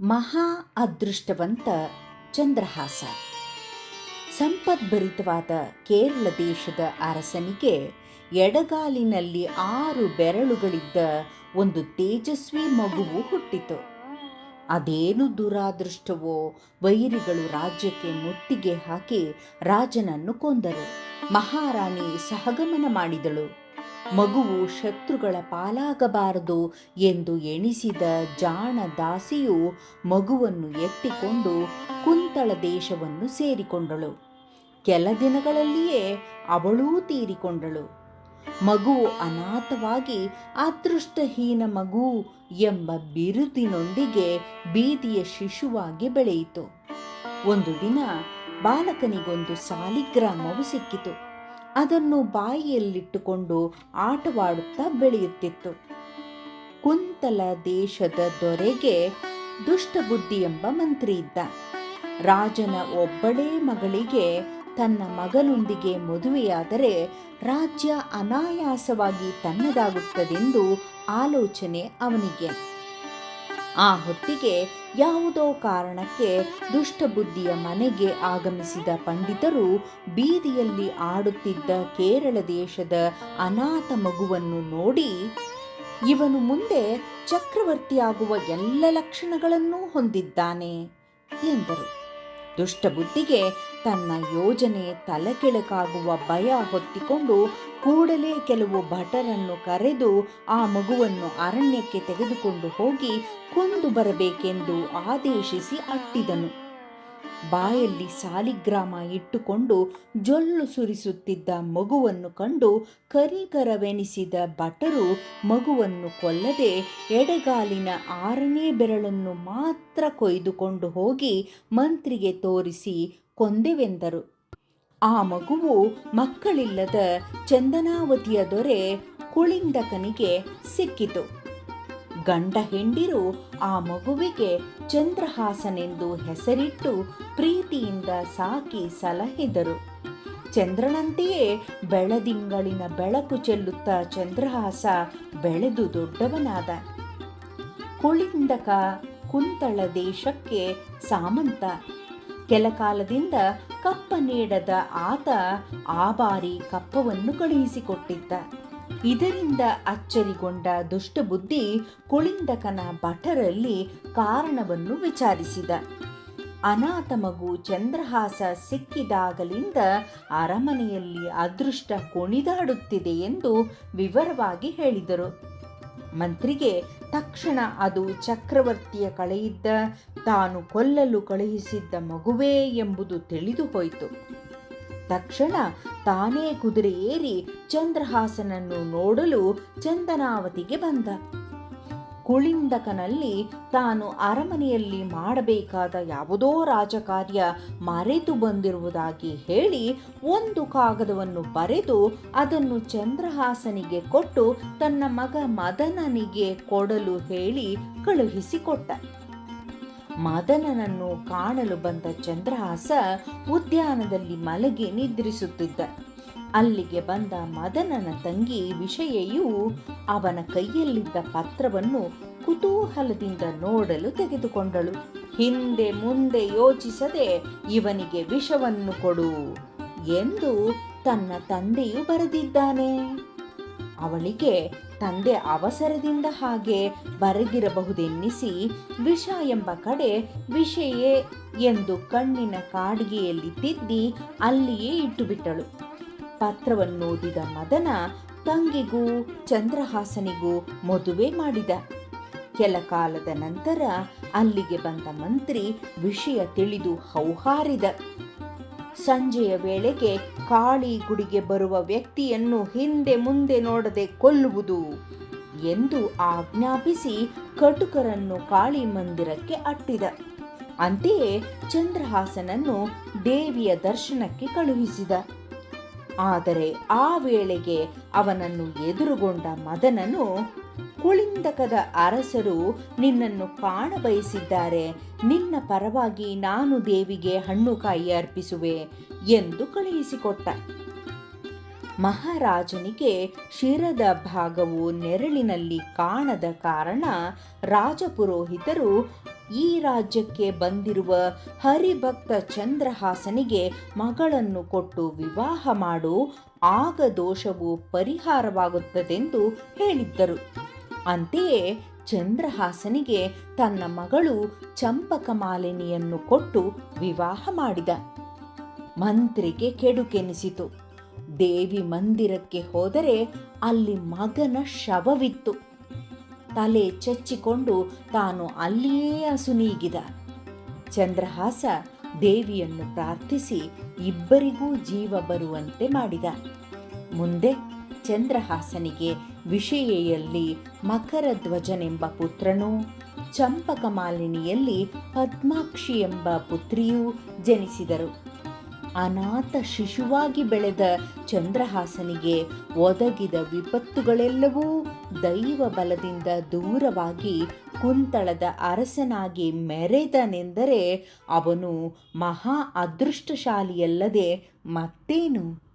ಮಹಾ ಅದೃಷ್ಟವಂತ ಚಂದ್ರಹಾಸ. ಸಂಪದ್ಭರಿತವಾದ ಕೇರಳ ದೇಶದ ಅರಸನಿಗೆ ಎಡಗಾಲಿನಲ್ಲಿ ಆರು ಬೆರಳುಗಳಿದ್ದ ಒಂದು ತೇಜಸ್ವಿ ಮಗುವು ಹುಟ್ಟಿತು. ಅದೇನು ದುರಾದೃಷ್ಟವೋ ವೈರಿಗಳು ರಾಜ್ಯಕ್ಕೆ ಮುತ್ತಿಗೆ ಹಾಕಿ ರಾಜನನ್ನು ಕೊಂದರು. ಮಹಾರಾಣಿ ಸಹಗಮನ ಮಾಡಿದಳು. ಮಗುವು ಶತ್ರುಗಳ ಪಾಲಾಗಬಾರದು ಎಂದು ಎಣಿಸಿದ ಜಾಣ ದಾಸಿಯು ಮಗುವನ್ನು ಎತ್ತಿಕೊಂಡು ಕುಂತಳ ದೇಶವನ್ನು ಸೇರಿಕೊಂಡಳು. ಕೆಲ ದಿನಗಳಲ್ಲಿಯೇ ಅವಳೂ ತೀರಿಕೊಂಡಳು. ಮಗು ಅನಾಥವಾಗಿ ಅದೃಷ್ಟಹೀನ ಮಗು ಎಂಬ ಬಿರುದಿನೊಂದಿಗೆ ಬೀದಿಯ ಶಿಶುವಾಗಿ ಬೆಳೆಯಿತು. ಒಂದು ದಿನ ಬಾಲಕನಿಗೊಂದು ಸಾಲಿಗ್ರಾಮವು ಸಿಕ್ಕಿತು. ಅದನ್ನು ಬಾಯಿಯಲ್ಲಿಟ್ಟುಕೊಂಡು ಆಟವಾಡುತ್ತಾ ಬೆಳೆಯುತ್ತಿತ್ತು. ಕುಂತಲ ದೇಶದ ದೊರೆಗೆ ದುಷ್ಟಬುದ್ಧಿ ಎಂಬ ಮಂತ್ರಿ ಇದ್ದ. ರಾಜನ ಒಬ್ಬಳೇ ಮಗಳಿಗೆ ತನ್ನ ಮಗನೊಂದಿಗೆ ಮದುವೆಯಾದರೆ ರಾಜ್ಯ ಅನಾಯಾಸವಾಗಿ ತನ್ನದಾಗುತ್ತದೆಂದು ಆಲೋಚನೆ ಅವನಿಗೆ. ಆ ಹೊತ್ತಿಗೆ ಯಾವುದೋ ಕಾರಣಕ್ಕೆ ದುಷ್ಟಬುದ್ಧಿಯ ಮನೆಗೆ ಆಗಮಿಸಿದ ಪಂಡಿತರು ಬೀದಿಯಲ್ಲಿ ಆಡುತ್ತಿದ್ದ ಕೇರಳ ದೇಶದ ಅನಾಥ ಮಗುವನ್ನು ನೋಡಿ ಇವನು ಮುಂದೆ ಚಕ್ರವರ್ತಿಯಾಗುವ ಎಲ್ಲ ಲಕ್ಷಣಗಳನ್ನೂ ಹೊಂದಿದ್ದಾನೆ ಎಂದರು. ದುಷ್ಟಬುದ್ಧಿಗೆ ತನ್ನ ಯೋಜನೆ ತಲೆಕೆಳಕಾಗುವ ಭಯ ಹೊತ್ತಿಕೊಂಡು ಕೂಡಲೇ ಕೆಲವು ಭಟರನ್ನು ಕರೆದು ಆ ಮಗುವನ್ನು ಅರಣ್ಯಕ್ಕೆ ತೆಗೆದುಕೊಂಡು ಹೋಗಿ ಕೊಂದು ಬರಬೇಕೆಂದು ಆದೇಶಿಸಿ ಅಟ್ಟಿದನು. ಬಾಯಲ್ಲಿ ಸಾಲಿಗ್ರಾಮ ಇಟ್ಟುಕೊಂಡು ಜೊಲ್ಲು ಸುರಿಸುತ್ತಿದ್ದ ಮಗುವನ್ನು ಕಂಡು ಕರಿಕರವೆನಿಸಿದ ಭಟರು ಮಗುವನ್ನು ಕೊಲ್ಲದೆ ಎಡಗಾಲಿನ ಆರನೇ ಬೆರಳನ್ನು ಮಾತ್ರ ಕೊಯ್ದುಕೊಂಡು ಹೋಗಿ ಮಂತ್ರಿಗೆ ತೋರಿಸಿ ಕೊಂದೆವೆಂದರು. ಆ ಮಗುವು ಮಕ್ಕಳಿಲ್ಲದ ಚಂದನಾವತಿಯ ದೊರೆ ಕುಳಿಂದಕನಿಗೆ ಸಿಕ್ಕಿತು. ಗಂಡ ಹೆಂಡಿರು ಆ ಮಗುವಿಗೆ ಚಂದ್ರಹಾಸನೆಂದು ಹೆಸರಿಟ್ಟು ಪ್ರೀತಿಯಿಂದ ಸಾಕಿ ಸಲಹಿದರು. ಚಂದ್ರನಂತೆಯೇ ಬೆಳದಿಂಗಳಿನ ಬೆಳಕು ಚೆಲ್ಲುತ್ತಾ ಚಂದ್ರಹಾಸ ಬೆಳೆದು ದೊಡ್ಡವನಾದ. ಕುಳಿಂದಕ ಕುಂತಳ ದೇಶಕ್ಕೆ ಸಾಮಂತ. ಕೆಲಕಾಲದಿಂದ ಕಪ್ಪ ನೀಡದ ಆತ ಆ ಬಾರಿ ಕಪ್ಪವನ್ನು ಕಳುಹಿಸಿಕೊಟ್ಟಿದ್ದ. ಇದರಿಂದ ಅಚ್ಚರಿಗೊಂಡ ದುಷ್ಟಬುದ್ಧಿ ಕುಳಿಂದಕನ ಭಟರಲ್ಲಿ ಕಾರಣವನ್ನು ವಿಚಾರಿಸಿದ. ಅನಾಥ ಮಗು ಚಂದ್ರಹಾಸ ಸಿಕ್ಕಿದಾಗಲಿಂದ ಅರಮನೆಯಲ್ಲಿ ಅದೃಷ್ಟ ಕುಣಿದಾಡುತ್ತಿದೆ ಎಂದು ವಿವರವಾಗಿ ಹೇಳಿದರು. ಮಂತ್ರಿಗೆ ತಕ್ಷಣ ಅದು ಚಕ್ರವರ್ತಿಯ ಕಳೆಯಿದ್ದ ತಾನು ಕೊಲ್ಲಲು ಕಳುಹಿಸಿದ್ದ ಮಗುವೇ ಎಂಬುದು ತಿಳಿದು ಹೋಯಿತು ತಕ್ಷಣ ತಾನೇ ಕುದುರೆ ಏರಿ ಚಂದ್ರಹಾಸನನ್ನು ನೋಡಲು ಚಂದನಾವತಿಗೆ ಬಂದ. ಕುಳಿಂದಕನಲ್ಲಿ ತಾನು ಅರಮನೆಯಲ್ಲಿ ಮಾಡಬೇಕಾದ ಯಾವುದೋ ರಾಜಕಾರ್ಯ ಮರೆತು ಬಂದಿರುವುದಾಗಿ ಹೇಳಿ ಒಂದು ಕಾಗದವನ್ನು ಬರೆದು ಅದನ್ನು ಚಂದ್ರಹಾಸನಿಗೆ ಕೊಟ್ಟು ತನ್ನ ಮಗ ಮದನನಿಗೆ ಕೊಡಲು ಹೇಳಿ ಕಳುಹಿಸಿಕೊಟ್ಟ. ಮದನನನ್ನು ಕಾಣಲು ಬಂದ ಚಂದ್ರಹಾಸ ಉದ್ಯಾನದಲ್ಲಿ ಮಲಗಿ ನಿದ್ರಿಸುತ್ತಿದ್ದ. ಅಲ್ಲಿಗೆ ಬಂದ ಮದನನ ತಂಗಿ ವಿಷಯೆಯು ಅವನ ಕೈಯಲ್ಲಿದ್ದ ಪತ್ರವನ್ನು ಕುತೂಹಲದಿಂದ ನೋಡಲು ತೆಗೆದುಕೊಂಡಳು. ಹಿಂದೆ ಮುಂದೆ ಯೋಚಿಸದೆ ಇವನಿಗೆ ವಿಷವನ್ನು ಕೊಡು ಎಂದು ತನ್ನ ತಂದೆಯು ಬರೆದಿದ್ದಾನೆ. ಅವಳಿಗೆ ತಂದೆ ಅವಸರದಿಂದ ಹಾಗೆ ಬರೆದಿರಬಹುದೆನ್ನಿಸಿ ವಿಷ ಎಂಬ ಕಡೆ ವಿಷಯೇ ಎಂದು ಕಣ್ಣಿನ ಕಾಡಿಗೆಯಲ್ಲಿ ತಿದ್ದಿ ಅಲ್ಲಿಯೇ ಇಟ್ಟುಬಿಟ್ಟಳು. ಪತ್ರವನ್ನೋದಿದ ಮದನ ತಂಗಿಗೂ ಚಂದ್ರಹಾಸನಿಗೂ ಮದುವೆ ಮಾಡಿದ. ಕೆಲ ಕಾಲದ ನಂತರ ಅಲ್ಲಿಗೆ ಬಂದ ಮಂತ್ರಿ ವಿಷಯ ತಿಳಿದು ಹೌಹಾರಿದ. ಸಂಜೆಯ ವೇಳೆಗೆ ಕಾಳಿ ಗುಡಿಗೆ ಬರುವ ವ್ಯಕ್ತಿಯನ್ನು ಹಿಂದೆ ಮುಂದೆ ನೋಡದೆ ಕೊಲ್ಲುವುದು ಎಂದು ಆಜ್ಞಾಪಿಸಿ ಕಟುಕರನ್ನು ಕಾಳಿ ಮಂದಿರಕ್ಕೆ ಅಟ್ಟಿದ. ಅಂತೆಯೇ ಚಂದ್ರಹಾಸನನ್ನು ದೇವಿಯ ದರ್ಶನಕ್ಕೆ ಕಳುಹಿಸಿದ. ಆದರೆ ಆ ವೇಳೆಗೆ ಅವನನ್ನು ಎದುರುಗೊಂಡ ಮದನನು, ಕುಳಿಂದಕದ ಅರಸರು ನಿನ್ನನ್ನು ಕಾಣ ಬಯಸಿದ್ದಾರೆ ನಿನ್ನ ಪರವಾಗಿ ನಾನು ದೇವಿಗೆ ಹಣ್ಣುಕಾಯಿ ಅರ್ಪಿಸುವೆ ಎಂದು ಕಳುಹಿಸಿಕೊಟ್ಟ. ಮಹಾರಾಜನಿಗೆ ಶಿರದ ಭಾಗವು ನೆರಳಿನಲ್ಲಿ ಕಾಣದ ಕಾರಣ ರಾಜಪುರೋಹಿತರು ಈ ರಾಜ್ಯಕ್ಕೆ ಬಂದಿರುವ ಹರಿಭಕ್ತ ಚಂದ್ರಹಾಸನಿಗೆ ಮಗಳನ್ನು ಕೊಟ್ಟು ವಿವಾಹ ಮಾಡು, ಆಗ ದೋಷವು ಪರಿಹಾರವಾಗುತ್ತದೆಂದು ಹೇಳಿದ್ದರು. ಅಂತೆಯೇ ಚಂದ್ರಹಾಸನಿಗೆ ತನ್ನ ಮಗಳು ಚಂಪಕಮಾಲಿನಿಯನ್ನು ಕೊಟ್ಟು ವಿವಾಹ ಮಾಡಿದ. ಮಂತ್ರಿಗೆ ಕೆಡುಕೆನಿಸಿತು. ದೇವಿ ಮಂದಿರಕ್ಕೆ ಹೋದರೆ ಅಲ್ಲಿ ಮಗನ ಶವವಿತ್ತು. ತಲೆ ಚಚ್ಚಿಕೊಂಡು ತಾನು ಅಲ್ಲಿಯೇ ಅಸುನೀಗಿದ ಚಂದ್ರಹಾಸ ದೇವಿಯನ್ನು ಪ್ರಾರ್ಥಿಸಿ ಇಬ್ಬರಿಗೂ ಜೀವ ಬರುವಂತೆ ಮಾಡಿದ. ಮುಂದೆ ಚಂದ್ರಹಾಸನಿಗೆ ವಿಷಯೆಯಲ್ಲಿ ಮಕರ ಧ್ವಜನೆಂಬ ಪುತ್ರನೂ ಚಂಪಕಮಾಲಿನಿಯಲ್ಲಿ ಪದ್ಮಾಕ್ಷಿ ಎಂಬ ಪುತ್ರಿಯೂ ಜನಿಸಿದರು. ಅನಾಥ ಶಿಶುವಾಗಿ ಬೆಳೆದ ಚಂದ್ರಹಾಸನಿಗೆ ಒದಗಿದ ವಿಪತ್ತುಗಳೆಲ್ಲವೂ ದೈವ ಬಲದಿಂದ ದೂರವಾಗಿ ಕುಂತಳದ ಅರಸನಾಗಿ ಮೆರೆದನೆಂದರೆ ಅವನು ಮಹಾ ಅದೃಷ್ಟಶಾಲಿಯಲ್ಲದೆ ಮತ್ತೇನು?